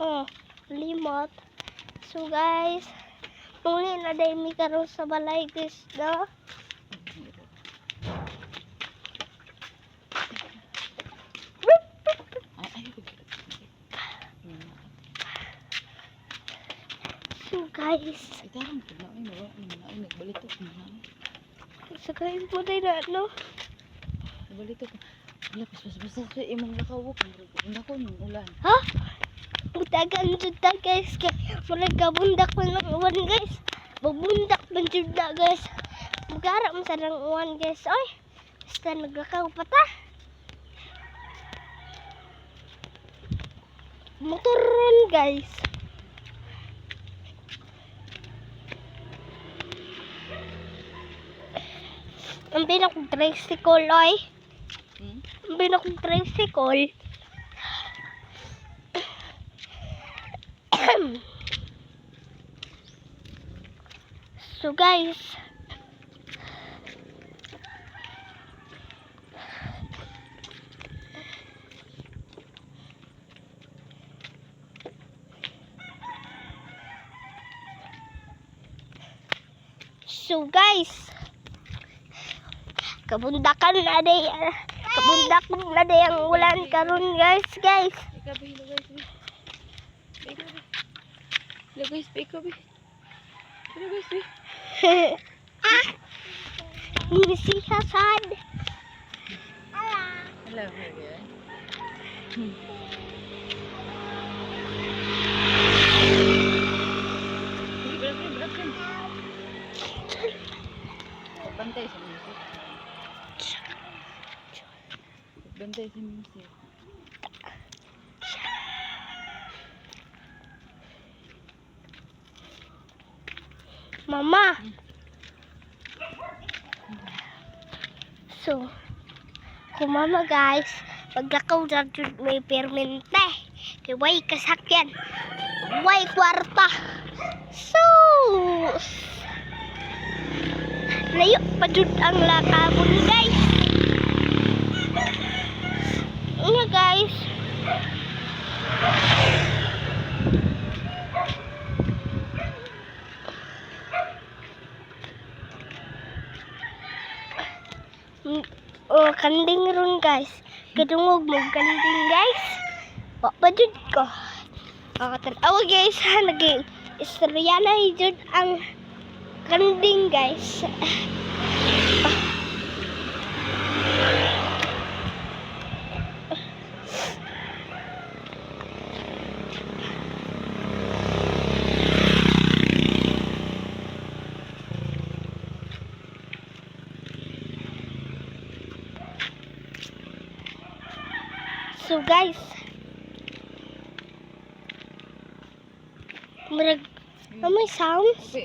Oh, limot. So guys, muli na day mi karon sa balay guys no. So guys, po na ay wala naman na no. Nagbalito ko. Wala pas pas pas sa imong nakawok ang ulan. Ha? Butagan jud ta guys kay mura kabundak man ng uwan guys. Babundak man jud na guys. Magara man sa ng uwan guys. Oy, basta naglakaw pa ta. Motoron guys. Ang binakong tricycle oy. Hmm? Ang binakong tricycle. so guys, So guys, kabundakan na day, kabundakan na day ang ulan karon guys, guys. Hilo guys? be? Ikaw ba? Hilo guys, be. ah, ini si Hasan. Hello, Maria. Hmm. Bantay sa music. Bantay sa music. Mama. So, kung mama guys, paglakaw na may permente. Kay way kasakyan. Way kwarta. So, layo pa dyan ang lakabon guys. Oh, kanding ron guys. Kadungog mo kanding guys. Wa pa jud ko. Kakatan. Oh guys, ha naging istorya na jud ang kanding guys. So guys, murag, may sounds.